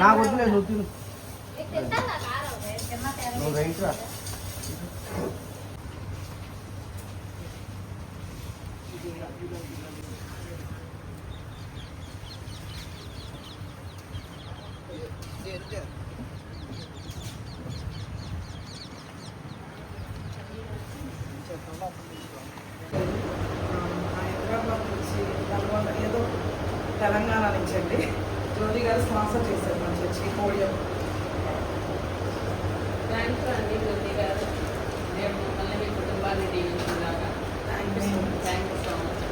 నాకు వద్దులే నువ్వు తెలంగాణ నుంచి అండి. జ్యోతి గారు స్పాన్సర్ చేశారు మన చర్చి పోడియం. థ్యాంక్స్ అండి జ్యోతి గారు. మేము మళ్ళీ మీ కుటుంబాన్ని దీవించుకున్నాక thank you so much. Thank you so much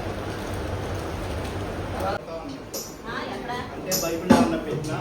అంటే బైబిల్ ఏమన్నా పెట్టినా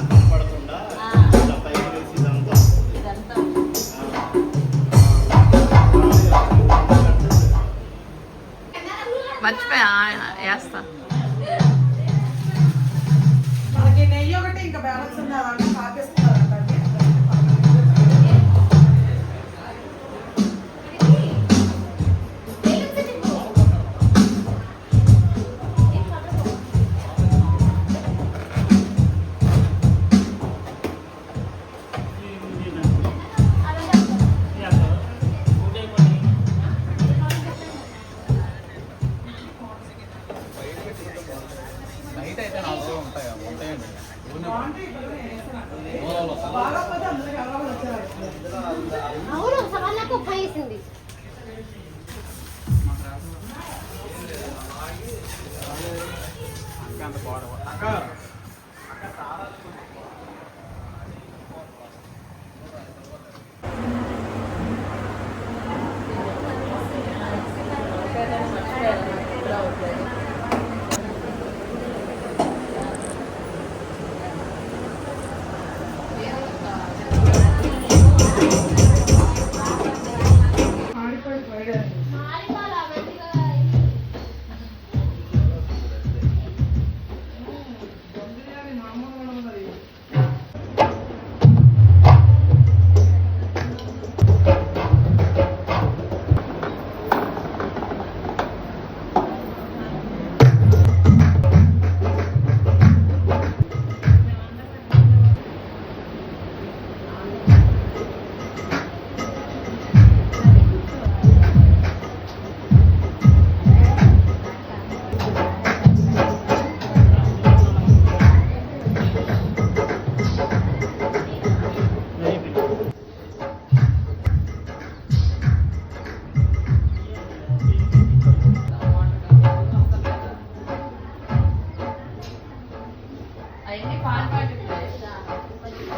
అవన్నీ పాలు పాటు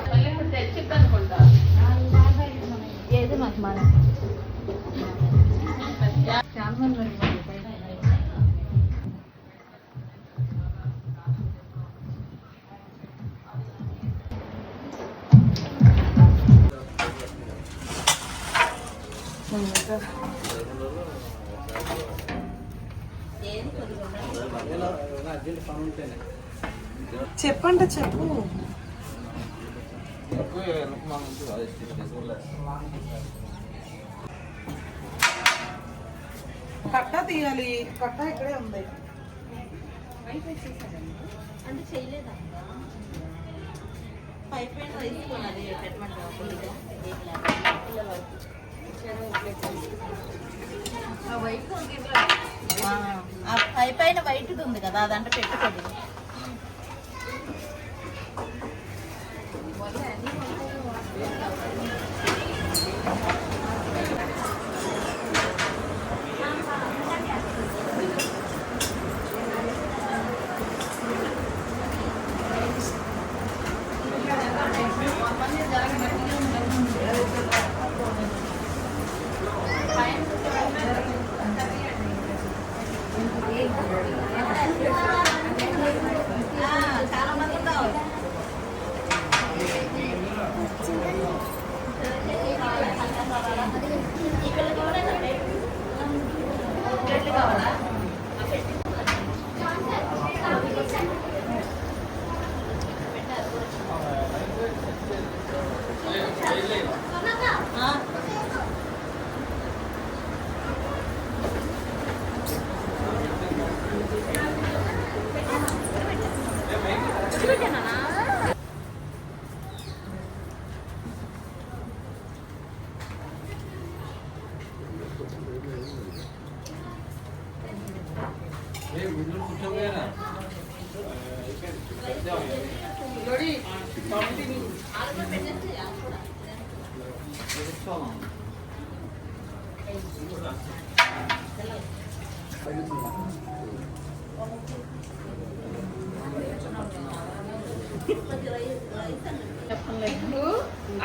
మళ్ళీ ఇప్పుడు తెచ్చిద్ది అనుకుంటా ఏది మాకు మన చెప్పండి చెప్పు. కట్ట తీయాలి. కట్ట ఇక్కడే ఉంది. అంటే చేయలేదా పైప్ తీసుకోవాలి పెట్టమంటావా ఆ పై పైన వైట్ ఉంది కదా అదంటే పెట్టుకోండి.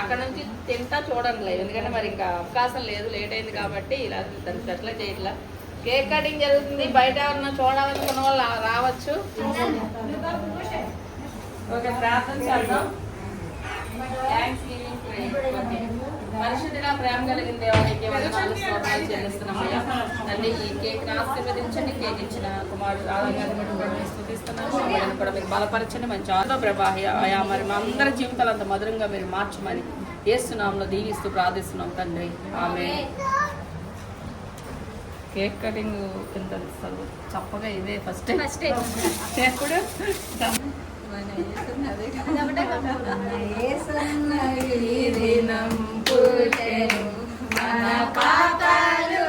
అక్కడ నుంచి తింటా చూడండి లేదు ఎందుకంటే మరి ఇంకా అవకాశం లేదు లేట్ అయింది కాబట్టి ఇలా దాన్ని సెటిల్ చేయట్లా. కేక్ కటింగ్ జరుగుతుంది బయట ఎవరన్నా చూడాలనుకున్న వాళ్ళు రావచ్చు. ఓకే ప్రార్థన చేద్దాం. థ్యాంక్స్ పరిశుద్ధిగా ప్రేమ కలిగిన దేవానికి వందనాలు స్తోత్రాలు చెల్లిస్తున్నామయ్యా తండ్రి ఈ కేక్ ఆశీర్వదించండి. కేక్ ఇచ్చిన కుమారుడు మమ్మల్ని కూడా మీరు బలపరచండి. మంచి ఆనంద ప్రభా అయా మరి మా అందరి జీవితాలు అంత మధురంగా మీరు మార్చమని ఏస్తున్నాంలో దీవిస్తూ ప్రార్థిస్తున్నాం తండ్రి. ఆమె కేక్ కటింగ్ కింద అసలు చప్పగా ఇదే ఫస్ట్ ఫస్ట్ ఎప్పుడు? ఇదిగో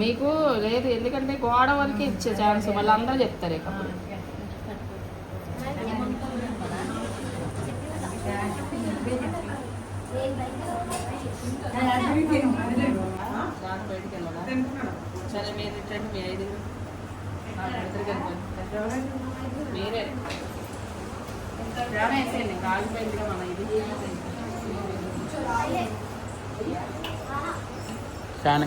మీకు లేదు ఎందుకంటే గోడ వరకు ఇచ్చే ఛాన్స్ మళ్ళీ అందరూ చెప్తారు ఇక. సరే మీరు ఇట్టండి మీ ఐదుగురు మీరే. డ్రామా మన ఇది. చాలా.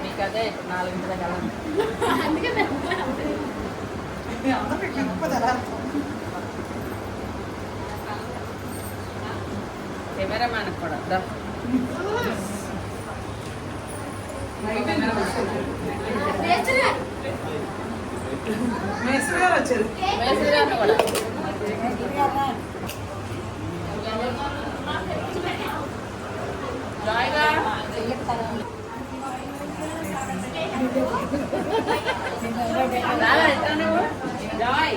మీకు అదే నాలుగింటి దగ్గర కెమెరామ్యాన్ కూడా rồi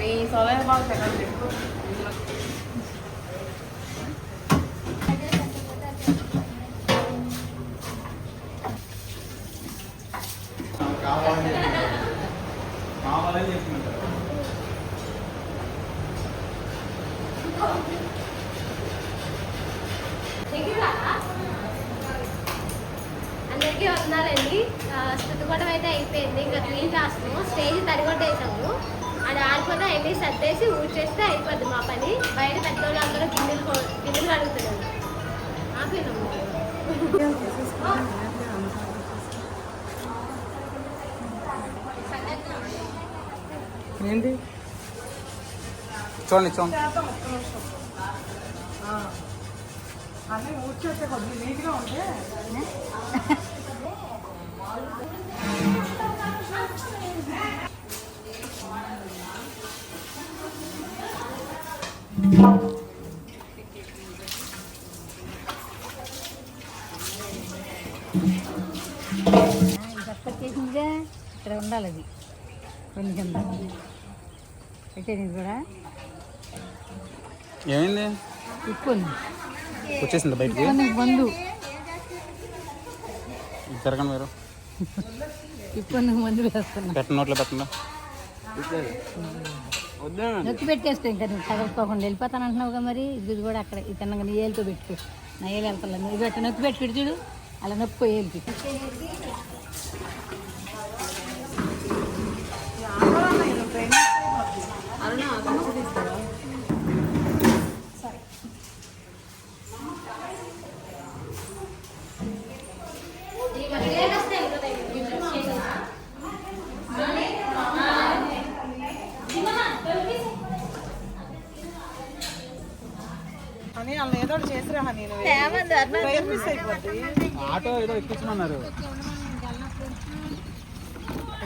మీ సోలర్ బాగా పెట్టండి ఏంటి చూడండి చూడండి. అన్నీ కొద్దిగా నీట్గా ఉంటే. ఉండాలి అది కొన్ని కింద. పెట్టేది కూడా? ఏమైంది? ఉప్పుంది వచ్చేసింది బయటికి? బంధు జరగండి మీరు. ఉప్పుంది మందు వేస్తున్నా. పెట్ట నోట్లో పెట్టండి. నొక్కి పెట్టేస్తే ఇంకా నువ్వు తగలుకోకుండా వెళ్ళిపోతాను అంటున్నావుగా మరి. ఇది కూడా అక్కడ ఈ తిన్నగా నీ ఏలుతో పెట్టుకో. నా ఏలు వెళ్తా నువ్వు పెట్ట నొక్కి పెట్టి చూడు. అలా నొప్పి ఏలికి. మిస్ అయిపోద్ది. ఆటో ఏదో ఎక్కించమన్నారు.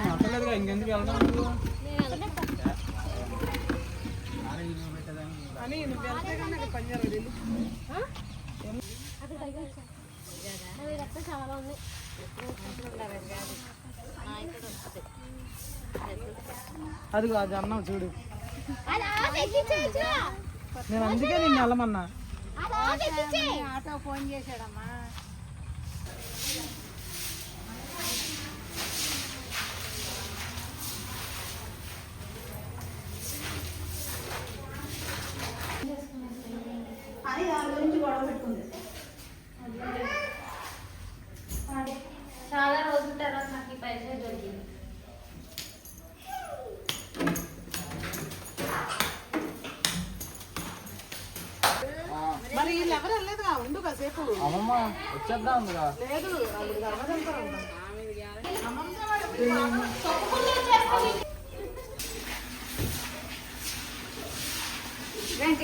అక్కర్లేదుగా ఇంకెందుకు వెళ్దాం? అని నువ్వు వెళ్తే కానీ నాకు పని జరగదు చాలా ఉంది అదిగో అది అన్నం చూడు. నేను అందుకే నిన్ను వెళ్ళమన్నా. Auto phone చేశాడమ్మా. వెంట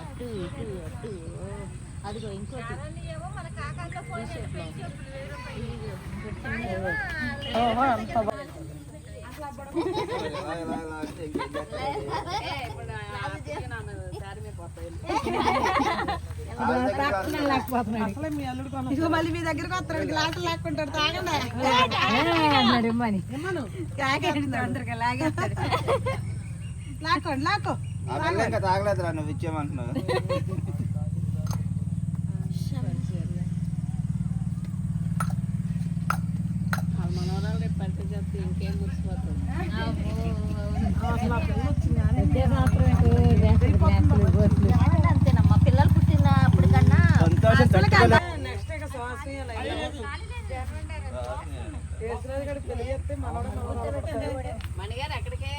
అటు ఇటు అటు. అదిగో ఇంకోటి. ఇదిగో మళ్ళీ మీ దగ్గరకు వస్తాడు గ్లాసులు లాక్కుంటాడు తాగండి. ఇమ్మని. లాగేస్తాడు లాక్కోండి లాక్కో. ఇంకా తాగలేదురా నువ్వు మురిసిపోతుంది అంతేనమ్మా పిల్లలు పుట్టినప్పుడు కన్నా నెక్స్ట్ ఇక మణిగారు ఎక్కడికే?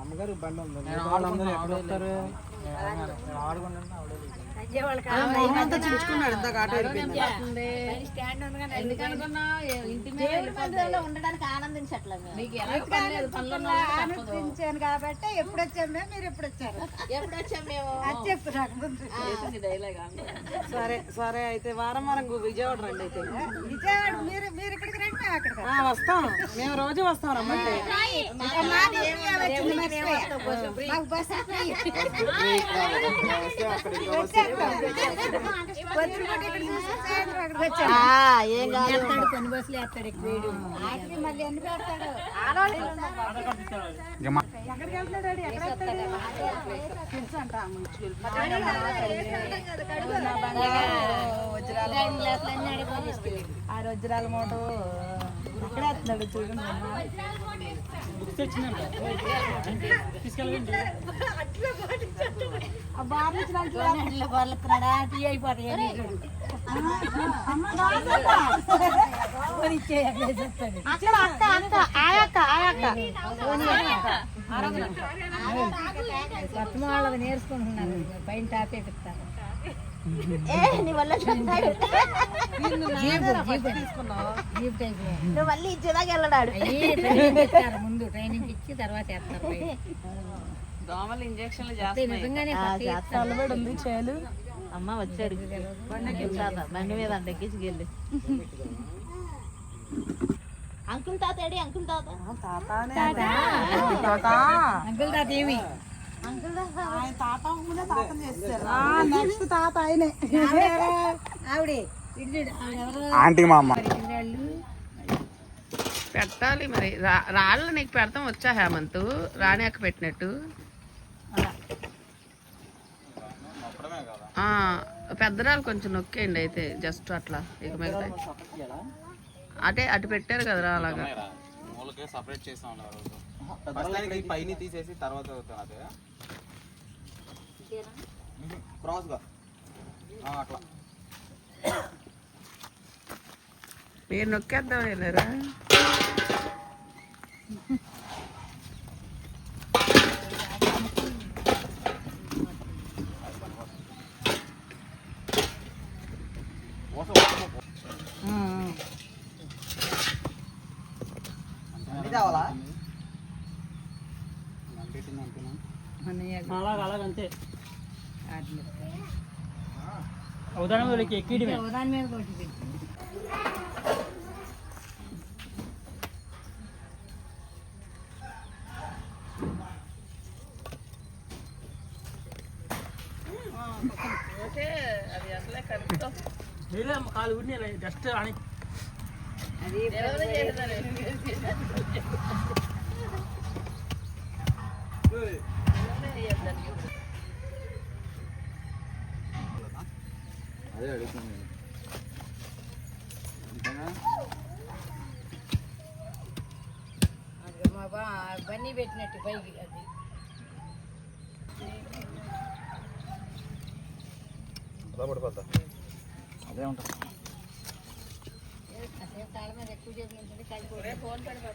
అమ్మగారు బండి ఉంది వాళ్ళందరూ ఎక్కడ ఆడుకుంటే అంతా చిలుచుకున్నాడు ఇందాక ఆటో మేము. ఆనందించాను కాబట్టి ఎప్పుడు వచ్చామే మీరు ఎప్పుడు వచ్చారు ఎప్పుడు వచ్చాం మేము అది సరే సరే అయితే వారం వారం విజయవాడ రండి అయితే విజయవాడ మీరు మీరు ఇక్కడికి రండి మేము అక్కడికి ఆ, వస్తాం మేము రోజు వస్తాం రమ్మంటే మాకు బస్ ఫ్రీ. ఆ, ఏం కాదు కొన్ని బస్సులు వేస్తాడు మళ్ళీ ఎన్ని పెడతాడు ఎక్కడికి వెళ్తున్నాడు ఎక్కడ ఆ ముచ్చులు. వజ్రాల ఆ వజ్రాల మూట నేర్చుకుంటున్నారు. పైన టాపే పెడతారు నువ్వు మళ్ళీ ఇచ్చేదాకా వెళ్ళడాడు. ముందు ట్రైనింగ్ ఇచ్చి తర్వాత వేస్తారు. దోమలు ఇంజక్షన్లు. తలబడి ఉంది చేలు అమ్మ వచ్చాడు. తాత బండి మీద అంట ఎక్కించుకెళ్ళి అంకుల్ తాత అంకుల్ తాత. తాత. అంకుల్ తాత ఏమి? ఆయన తాత అవ్వకుండా తాతను చేస్తారు. నెక్స్ట్ తాత ఆయనే. ఆవిడే ఇటు చూడు ఆవిడెవరో ఆంటీ మా అమ్మ. పెట్టాలి మరి. రా- రాళ్ళు నీకు పెడతాం వచ్చా హేమంత్. రాణాక పెట్టినట్టు. ఆ, పెద్దరాలు కొంచెం నొక్కేయండి అయితే జస్ట్ అట్లా. ఇక మిగతా అటే అటు పెట్టారు కదరా అలాగా. మూలకే సపరేట్ చేస్తా ఉన్నారు. పైన తీసేసి తర్వాత అవుతాను అదే క్రాస్గా ఆ, అట్లా. మీరు నొక్కేద్దాం వెళ్ళారా? ఉదాహరణ మీద కొట్టి అదే అడుగుతున్నాను నేను. బన్నీ పెట్టినట్టు పైకి అది అదే ఉంటుంది మీద ఎక్కువ నించుంటే కలిపి ఫోన్. అమ్మాయి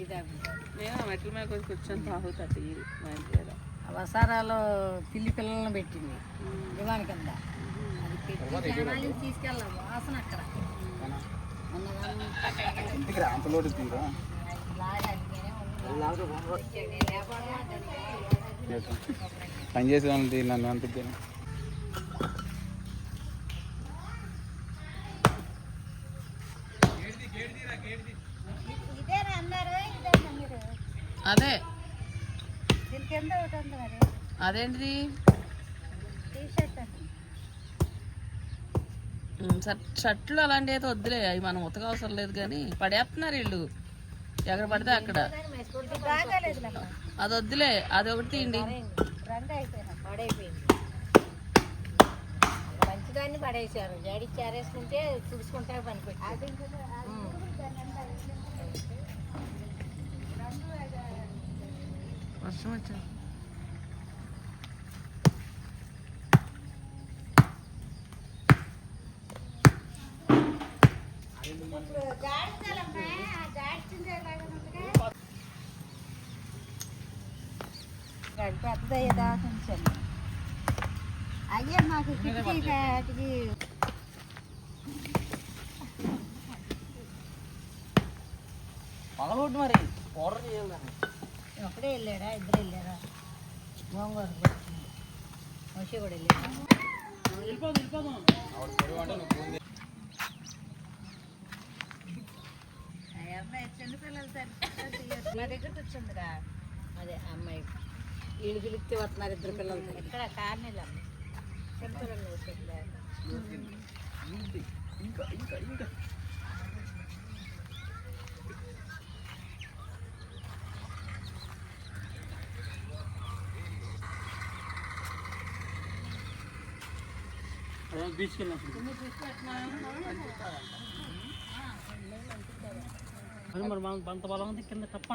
నేను ఆ మెట్ల మీద కొంచెం కూర్చొని తాగుతా టీ మా ఇంటి దగ్గర వసారాలో పిల్లి పిల్లలను పెట్టింది. దివాని కింద అది పెట్టి జనాలు తీసుకెళ్ళాం వాసన అక్కడ. అవునా? మొన్న ఇంటికి రా అంతలోటి తీరా లారీ అందుకనే ఉంది. వ్యాపారం దానికి పని చేసే వాళ్ళని నన్ను అంటుంది ఇదేనా అన్నారు ఇదే మీరు అదే దీనికి ఎంత ఒకటి ఉంది మరి అదేంటిది? షర్ట్లు అలాంటివి అయితే వద్దులే. అవి మనం ఉతక అవసరం లేదు కానీ పడేస్తున్నారు వీళ్ళు. ఎక్కడ పడితే అక్కడ. అది వద్దులే. అది ఒకటి తీయండి మంచిదాన్ని పడేసారు జాడి చారేసుకుంటే తుడుచుకుంటే పనిపెట్టి వర్షం వచ్చా పెద్దదయ్యేదా కొంచెం అయ్యే మాకు కిటికీ కాటికి పగలగొట్టు మరి పౌడర్ చేయాలి దాన్ని. ఒకడే వెళ్ళాడా ఇద్దరు వెళ్ళారా గోంగూర మనిషి కూడా వెళ్ళాడా వెళ్ళిపోదు వెళ్ళిపోదాం ఆవిడ పొడవు అంటే నువ్వు ఫోన్ చేయి. ఆ అమ్మాయి చిన్నపిల్లలు మా దగ్గర వచ్చిందిరా అదే అమ్మాయి వీళ్ళు పిలిస్తే వస్తున్నారు ఇద్దరు పిల్లలతో ఇక్కడ కార్నీళ్ళు అమ్మాయి చిన్నపిల్లలు వచ్చిందా ఇంకా ఇంకా ఇంకా. బీచ్కి వెళ్ళినప్పుడు అది మరి మన అంత బలం ఉంది కింద టప్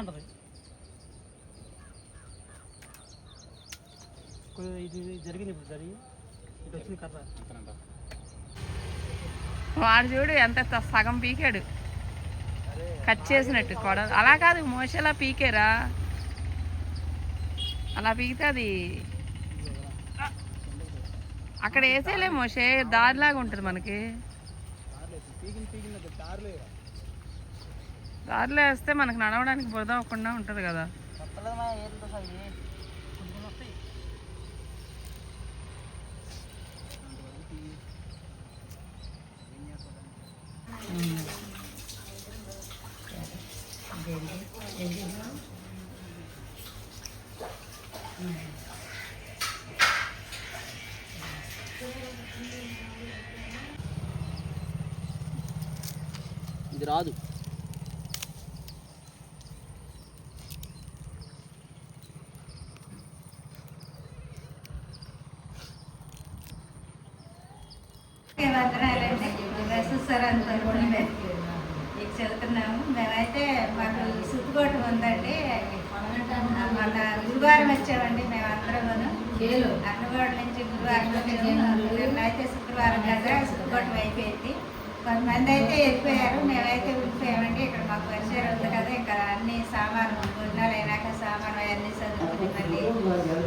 కొద్దిగా ఇది జరిగింది ఇప్పుడు జరిగి ఇటు వచ్చింది కర్ర. వాడు చూడు ఎంత సగం పీకాడు. కట్ చేసినట్టు కొడ అలా కాదు మోసేలా పీకేరా. అలా పీకితే అది అక్కడ వేసేలే మోసే దారిలాగా ఉంటుంది మనకి. దారిలో వేస్తే మనకు నడవడానికి బురద అవ్వకుండా ఉంటుంది కదా. ఇది రాదు. సార్ అంత ఇక చదువుతున్నాము మేమైతే మాకు సుట్టుకోవటం ఉందండి. మొన్న గురువారం వచ్చామండి మేము అందరం అన్నవాడ నుంచి గురువారం వచ్చాము. అయితే శుక్రవారం కదా సుట్టుకోవటం అయిపోయింది. కొంతమంది అయితే వెళ్ళిపోయారు. మేమైతే ఉండిపోయామండి ఇక్కడ మాకు పరిచయం ఉంది కదా. ఇంకా అన్ని సామాను భోజనాలు అయినాక సామాను అవన్నీ చదువుకుని మళ్ళీ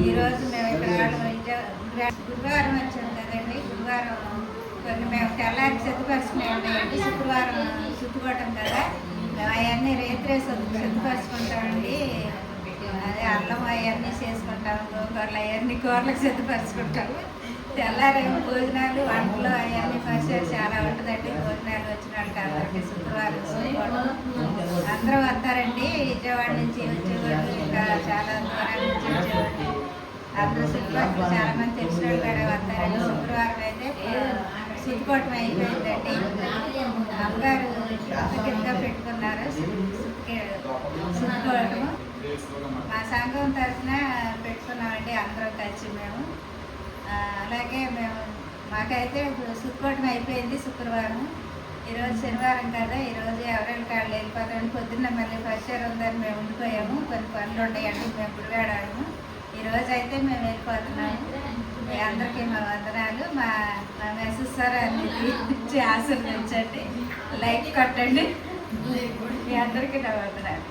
ఈ రోజు మేము ఇక్కడ గురువారం వచ్చాం కదండి. గురువారం కొన్ని మేము తెల్లారి సిద్ధపరుచుకున్నామండి శుక్రవారం చుట్టుకోవటం కదా. మేము అవన్నీ రేత్రే సిద్ధపరచుకుంటామండి అదే అల్లం అవన్నీ చేసుకుంటాము గోకూరలు అవన్నీ కూరలకు సిద్ధపరచుకుంటాము తెల్లారి భోజనాలు వంటలు అవన్నీ ఫస్ట్ చాలా ఉంటుందండి. భోజనాలు వచ్చిన వాళ్ళకి అందరికీ శుక్రవారం శుక్రవారం అందరూ వస్తారండి. విజయవాడ నుంచి వచ్చేవాళ్ళు ఇంకా చాలా దూరం నుంచి వచ్చేవాళ్ళు. అందరూ శుక్రవారం చాలా మంది తెలిసిన వాళ్ళు కూడా వస్తారండి. శుక్రవారం అయితే చుట్టుకోవటం అయిపోయిందండి. అమ్మగారు కింద పెట్టుకున్నారు. చుట్టుకోవటము మా సంఘం తరఫున పెట్టుకున్నామండి అందరం కలిసి మేము. అలాగే మేము మాకైతే సుక్కోటం అయిపోయింది శుక్రవారం. ఈరోజు శనివారం కదా ఈరోజు ఎవరైనా కాళ్ళు వెళ్ళిపోతామని పొద్దున్న మళ్ళీ ఫస్ట్ ఇయర్ ఉందని మేము ఉండిపోయాము. కొన్ని పనులు ఉన్నాయండి మేము గుడివాడాము ఈరోజు అయితే మేము వెళ్ళిపోతున్నాము. మీ అందరికీ మా వందనాలు. మా మా మెసేజ్ సార్ అన్ని ఇచ్చి ఆశీర్వదించండి లైక్ కొట్టండి. మీ అందరికీ నా వందనాలు.